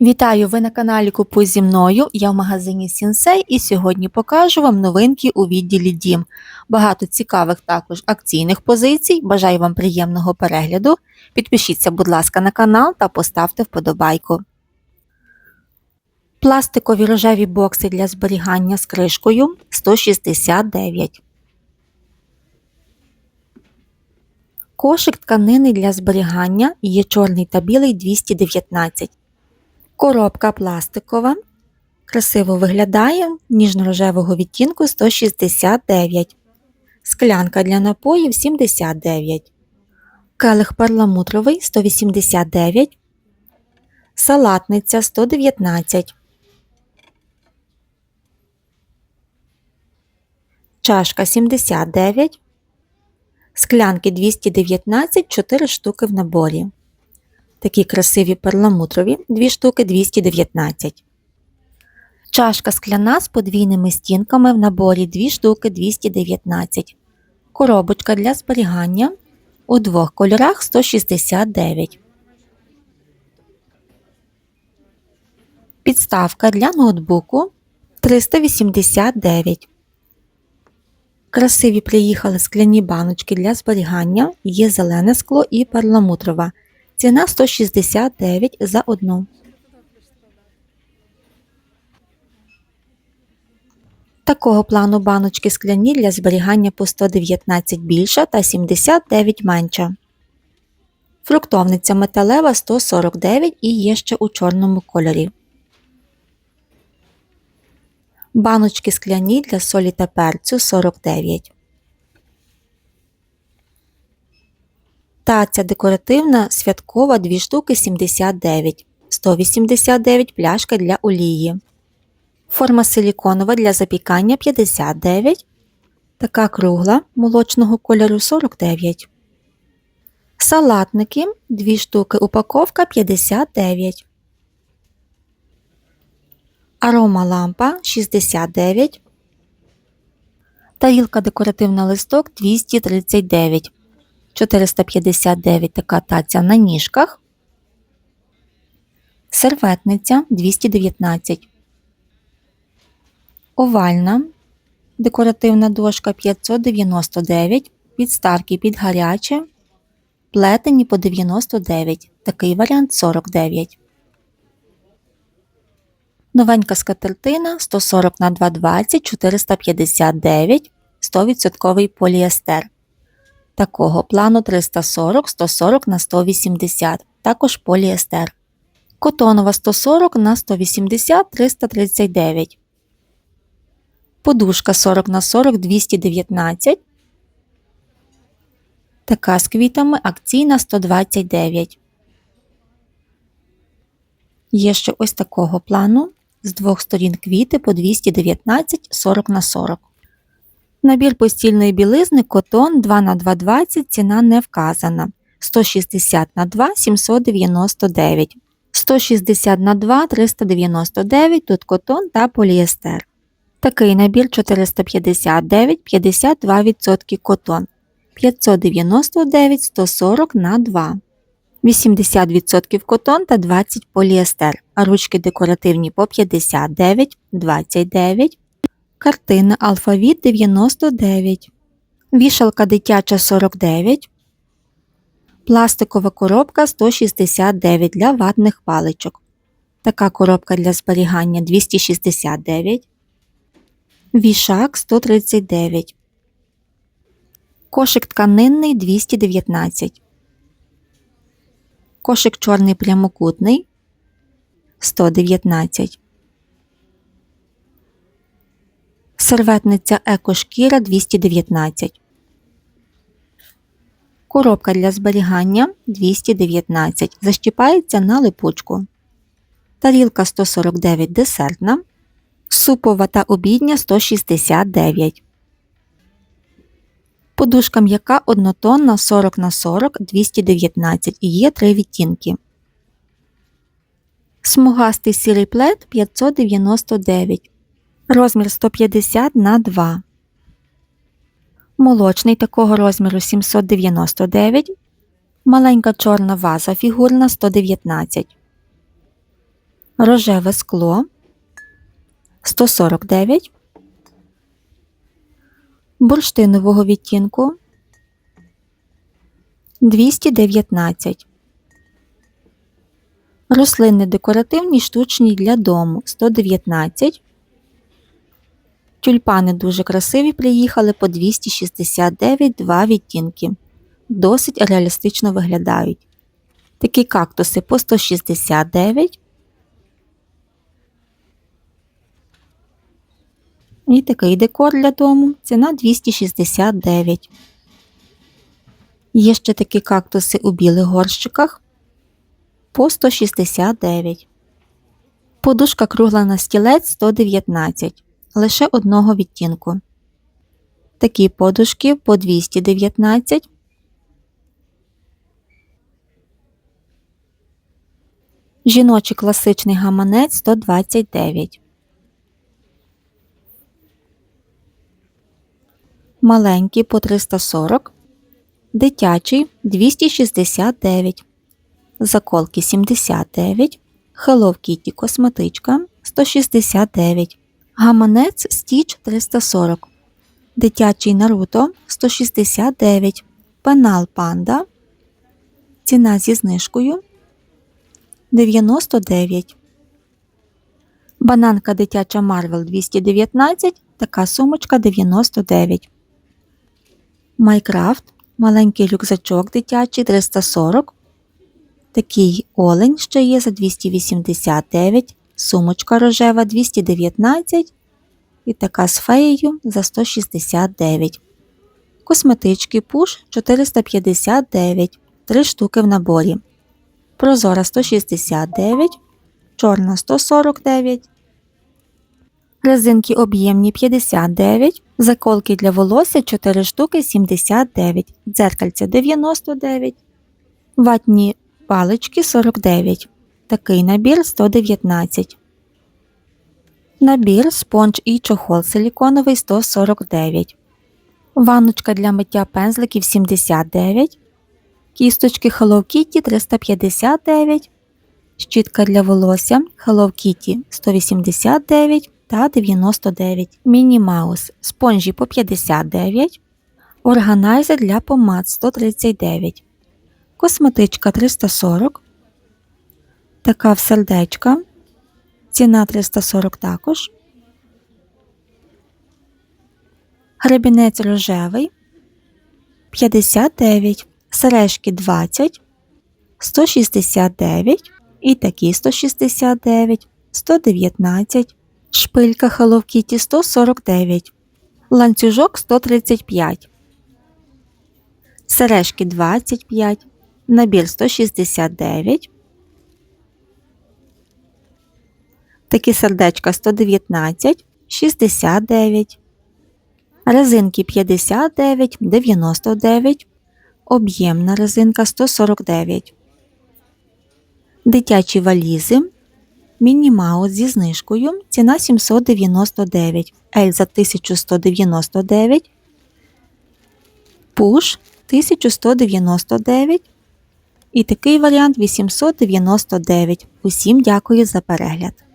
Вітаю! Ви на каналі Купуй зі мною. Я в магазині Сінсей і сьогодні покажу вам новинки у відділі Дім. Багато цікавих також акційних позицій. Бажаю вам приємного перегляду. Підпишіться, будь ласка, на канал та поставте вподобайку. Пластикові рожеві бокси для зберігання з кришкою 169. Кошик тканини для зберігання є чорний та білий 219. Коробка пластикова. Красиво виглядає ніжно-рожевого відтінку 169. Склянка для напоїв 79. Келих перламутровий 189. Салатниця 119. Чашка 79. Склянки 219 4 штуки в наборі. Такі красиві перламутрові 2 штуки 219. Чашка скляна з подвійними стінками в наборі 2 штуки 219. Коробочка для зберігання у двох кольорах 169. Підставка для ноутбуку 389. Красиві приїхали скляні баночки для зберігання. Є зелене скло і перламутрова. Ціна 169 за одну. Такого плану баночки скляні для зберігання по 119 більша та 79 менша. Фруктовниця металева 149 і є ще у чорному кольорі. Баночки скляні для солі та перцю 49. Таця декоративна святкова 2 штуки 79, 189 пляшка для олії. Форма силіконова для запікання 59. Така кругла молочного кольору 49. Салатники 2 штуки упаковка 59. Арома лампа 69. Тарілка декоративна листок 239. 459 така таця на ніжках. Серветниця 219. Овальна декоративна дошка 599. Підставки під гаряче. Плетені по 99. Такий варіант 49. Новенька скатертина 140 на 220 459 100% поліестер. Такого плану 340 140 на 180, також поліестер. Котонова 140 на 180 339. Подушка 40 на 40 219. Така з квітами акційна 129. Є ще ось такого плану. З двох сторін квіти по 219 40 на 40. Набір постільної білизни котон 2 на 220 ціна не вказана. 160 на 2 799. 160 на 2 399 тут котон та поліестер. Такий набір 459 52% котон. 599 140 на 2. 80% котон та 20 поліестер. А ручки декоративні по 59, 29. Картина Алфавіт 99. Вішалка дитяча 49. Пластикова коробка 169 для ватних паличок. Така коробка для зберігання 269. Вішак 139. Кошик тканинний 219. Кошик чорний прямокутний 119. Серветниця екошкіра 219. Коробка для зберігання 219. Защіпається на липучку. Тарілка 149 десертна. Супова та обідня 169. Подушка м'яка однотонна 40 на 40 219 і є три відтінки. Смугастий сірий плед 599. Розмір 150 на 2. Молочний такого розміру 799. Маленька чорна ваза фігурна 119. рожеве скло 149, бурштинового відтінку 219. Рослинні декоративні штучні для дому 119. Тюльпани дуже красиві приїхали по 269 два відтінки. Досить реалістично виглядають. Такі кактуси по 169. І такий декор для дому. Ціна 269. Є ще такі кактуси у білих горщиках по 169. Подушка кругла на стілець 119. Лише одного відтінку. Такі подушки по 219. Жіночий класичний гаманець 129. Маленький по 340. Дитячий 269. Заколки 79. Hello Kitty косметичка 169. Гаманець Стіч 340. Дитячий Наруто 169. Пенал Панда. Ціна зі знижкою 99. Бананка дитяча Марвел 219. Така сумочка 99. Майкрафт. Маленький рюкзачок дитячий 340. Такий олень ще є за 289. Сумочка рожева 219. І така з феєю за 169. Косметички пуш 459. 3 штуки в наборі. Прозора 169. Чорна 149. Резинки об'ємні 59. Заколки для волосся 4 штуки 79. Дзеркальця 99. Ватні палички 49. Такий набір 119. Набір спонж і чохол силіконовий 149. Ванночка для миття пензликів 79. Кісточки Hello Kitty 359. Щітка для волосся Hello Kitty 189 та 99. Міні Маус спонжі по 59. Органайзер для помад 139. Косметичка 340. Така в сердечка. Ціна 340 також. Гребінець рожевий. 59. Сережки 20, 169 і такі 169, 119, шпилька Hello Kitty 149, ланцюжок 135, сережки 25, набір 169, такі сердечка 119, 69, резинки 59, 99, об'ємна резинка 149, дитячі валізи, міні-маус зі знижкою, ціна 799, Ельза 1199, Пуш 1199 і такий варіант 899. Усім дякую за перегляд.